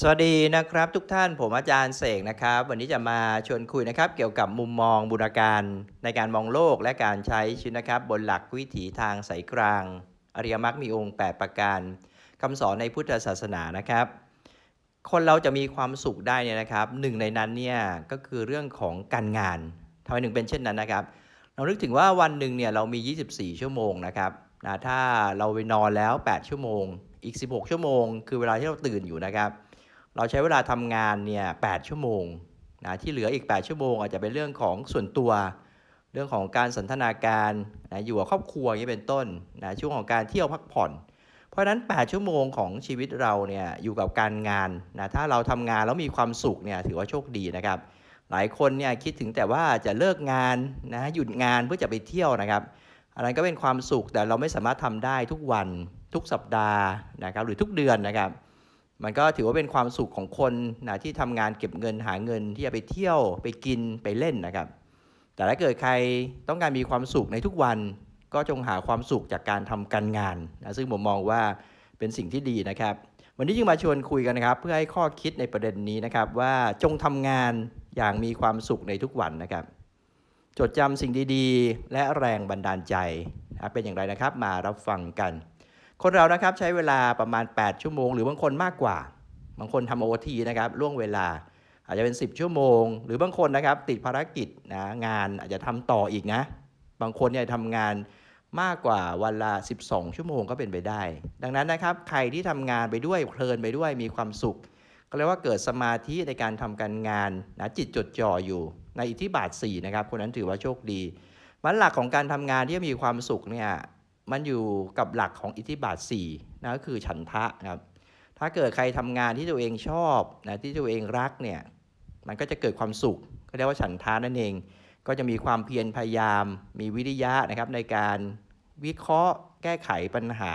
สวัสดีนะครับทุกท่านผมอาจารย์เสกนะครับ วันนี้จะมาชวนคุยนะครับ เกี่ยวกับมุมมองบูรการในการมองโลกและการใช้ชีวิตนะครับ บนหลักวิถีทางสายกลาง อริยมรรคมีองค์ 8 ประการคำสอนในพุทธศาสนานะครับ คนเราจะมีความสุขได้เนี่ยนะครับหนึ่งในนั้นเนี่ยก็คือเรื่องของการงานทำไมถึงเป็นเช่นนั้นนะครับ เรานึกถึงว่าวันหนึ่งเนี่ยเรามี 24 ชั่วโมงนะครับนะถ้าเราไปนอนแล้ว 8 ชั่วโมง อีก 16 ชั่วโมง คือเวลาที่เราตื่นอยู่นะครับ เราใช้เวลาทำงานเนี่ย8ชั่วโมงนะที่เหลืออีก 8 ชั่วโมง อาจจะเป็นเรื่องของส่วนตัว เรื่องของการสันทนาการนะอยู่กับครอบครัวอย่างนี้เป็นต้นนะช่วงของการเที่ยวพักผ่อน เพราะฉะนั้น 8 ชั่วโมงของชีวิตเราเนี่ยอยู่กับการงานนะถ้าเราทำงานแล้วมีความสุขเนี่ยถือว่าโชคดีนะครับ หลายคนเนี่ยคิดถึงแต่ว่าจะเลิกงานนะหยุดงานเพื่อจะไปเที่ยวนะครับอันนั้นก็เป็นความสุขแต่เราไม่สามารถทำได้ทุกวันทุกสัปดาห์นะครับหรือทุกเดือนนะครับ มันก็ถือว่าเป็นความสุขของคนนะที่ทำงานเก็บเงินหาเงินที่จะไปเที่ยวไปกินไปเล่นนะครับ แต่ถ้าเกิดใครต้องการมีความสุขในทุกวัน ก็จงหาความสุขจากการทำการงานนะซึ่งผมมองว่าเป็นสิ่งที่ดีนะครับ วันนี้จึงมาชวนคุยกันนะครับ เพื่อให้ข้อคิดในประเด็นนี้นะครับ ว่าจงทำงานอย่างมีความสุขในทุกวันนะครับ จดจำสิ่งดีๆ และแรงบันดาลใจนะเป็นอย่างไรนะครับ มารับฟังกัน คนเรานะครับใช้เวลาประมาณ 8 ชั่วโมง หรือบางคนมากกว่า บางคนทำโอทีนะครับล่วงเวลาอาจจะเป็น 10 ชั่วโมง หรือบางคนนะครับติดภารกิจนะงานอาจจะทำต่ออีกนะ บางคนเนี่ยทำงานมากกว่าวันละ 12 ชั่วโมงก็เป็นไปได้ ดังนั้นนะครับใครที่ทำงานไปด้วยเพลินไปด้วยมีความสุข ก็เรียกว่าเกิดสมาธิในการทำการงานนะจิตจดจ่ออยู่ ในอิทธิบาท4นะครับคนนั้นถือว่าโชคดีมันหลักของการทำงานที่มีความสุขเนี่ย มันอยู่กับหลักของอิทธิบาท4นะก็คือฉันทะนะครับถ้าเกิดใครทำงานที่ตัวเองชอบนะที่ตัวเองรักเนี่ยมันก็จะเกิดความสุขก็เรียกว่าฉันทะนั่นเอง ก็จะมีความเพียรพยายาม มีวิริยะนะครับในการวิเคราะห์ แก้ไขปัญหา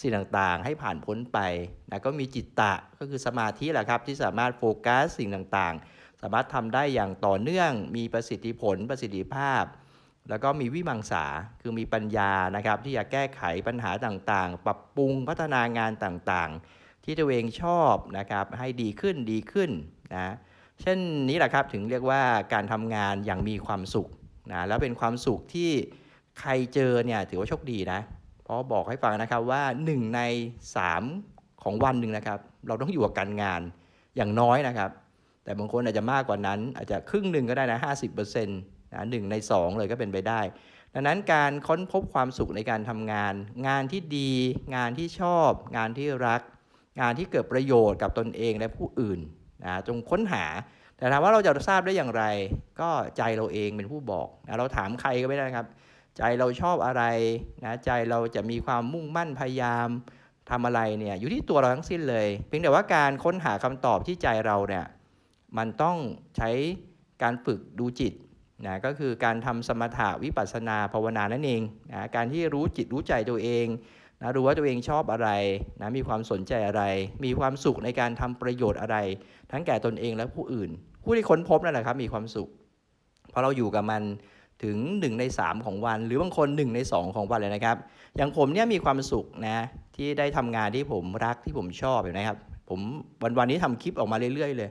สิ่งต่างๆ ให้ผ่านพ้นไปนะก็มีจิตตะก็คือสมาธิแหละครับที่สามารถโฟกัสสิ่งต่างๆ สามารถทำได้อย่างต่อเนื่อง มีประสิทธิผลประสิทธิภาพ แล้วก็มีวิมังสาคือมีปัญญานะครับ ที่จะแก้ไขปัญหาต่างๆ ปรับปรุงพัฒนางานต่างๆ ที่ตัวเองชอบนะครับให้ดีขึ้นดีขึ้นนะเช่นนี้แหละครับถึงเรียกว่าการทำงานอย่างมีความสุขนะแล้วเป็นความสุขที่ใครเจอเนี่ยถือว่าโชคดีนะ เพราะบอกให้ฟังนะครับว่า 1 ใน 3 ของวันหนึ่งนะครับ เราต้องอยู่กับการงานอย่างน้อยนะครับ แต่บางคนอาจจะมากกว่านั้นอาจจะครึ่งหนึ่งก็ได้นะ50%นะหนึ่งใน 2 เลยก็เป็นไปได้ ดังนั้นการค้นพบความสุขในการทำงาน งานที่ดี งานที่ชอบ งานที่รัก งานที่เกิดประโยชน์กับตนเองและผู้อื่นนะจงค้นหา แต่ถามว่าเราจะทราบได้อย่างไร ก็ใจเราเองเป็นผู้บอกนะเราถามใครก็ไม่ได้ครับ ใจเราชอบอะไรนะใจเราจะมีความมุ่งมั่นพยายามทำอะไรเนี่ยอยู่ที่ตัวเราทั้งสิ้นเลยเพียงแต่ว่าการค้นหาคำตอบที่ใจเราเนี่ยมันต้องใช้การฝึกดูจิต นะก็คือการทำสมถะวิปัสนาภาวนานั่นเองนะการที่รู้จิตรู้ใจตัวเองนะรู้ว่าตัวเองชอบอะไรนะมีความสนใจอะไร มีความสุขในการทำประโยชน์อะไร ทั้งแก่ตนเองและผู้อื่น ผู้ที่ค้นพบนั่นแหละครับมีความสุขเพราะเราอยู่กับมันถึง 1 ใน 3 ของวัน หรือบางคน 1 ใน 2 ของวันเลยนะครับ อย่างผมเนี่ยมีความสุขนะที่ได้ทำงานที่ผมรักที่ผมชอบอยู่นะครับ ผมวันวันนี้ทำคลิปออกมาเรื่อยๆเลย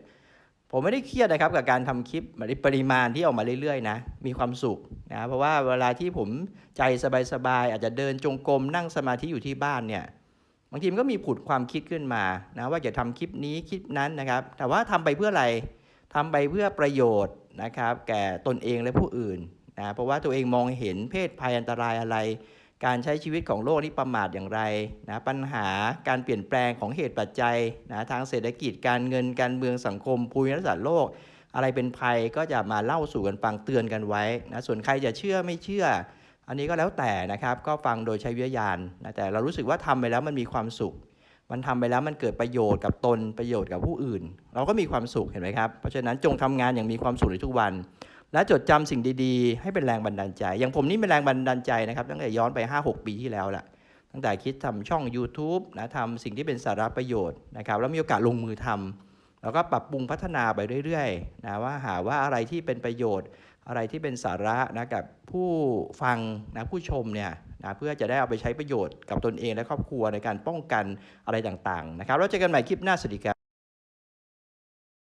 ผมไม่ได้เครียดนะครับกับการทำคลิปปริมาณที่ออกมาเรื่อยๆนะ มีความสุขนะเพราะว่าเวลาที่ผมใจสบายๆอาจจะเดินจงกรมนั่งสมาธิอยู่ที่บ้านเนี่ยบางทีมันก็มีผุดความคิดขึ้นมานะว่าจะทำคลิปนี้คลิปนั้นนะครับ แต่ว่าทำไปเพื่ออะไรทำไปเพื่อประโยชน์นะครับ แก่ตนเองและผู้อื่นนะเพราะว่าตัวเองมองเห็นเพศภัยอันตรายอะไร การใช้ชีวิตของโลกนี้ประมาทอย่างไรนะปัญหาการเปลี่ยนแปลงของเหตุปัจจัยนะทางเศรษฐกิจการเงินการเมืองสังคมภูมิรัฐศาสตร์โลก อะไรเป็นภัยก็จะมาเล่าสู่กันฟังเตือนกันไว้นะส่วนใครจะเชื่อไม่เชื่อ อันนี้ก็แล้วแต่นะครับก็ฟังโดยใช้วิทยานนะแต่เรารู้สึกว่าทำไปแล้วมันมีความสุข มันทำไปแล้วมันเกิดประโยชน์กับตนประโยชน์กับผู้อื่น เราก็มีความสุขเห็นไหมครับเพราะฉะนั้นจงทำงานอย่างมีความสุขในทุกวัน และจดจำสิ่งดีๆ ให้เป็นแรงบันดาลใจ อย่างผมนี่เป็นแรงบันดาลใจนะครับตั้งแต่ย้อนไป 5-6 ปีที่แล้วแหละตั้งแต่คิดทำช่อง YouTube นะทำสิ่งที่เป็นสาระประโยชน์นะครับแล้วมีโอกาสลงมือทำแล้วก็ปรับปรุงพัฒนาไปเรื่อยๆนะว่าหาว่าอะไรที่เป็นประโยชน์ อะไรที่เป็นสาระนะกับผู้ฟังนะผู้ชมเนี่ยนะเพื่อจะได้เอาไปใช้ประโยชน์กับตนเองและครอบครัวในการป้องกันอะไรต่างๆนะครับแล้วเจอกันใหม่คลิปหน้าสวัสดีครับ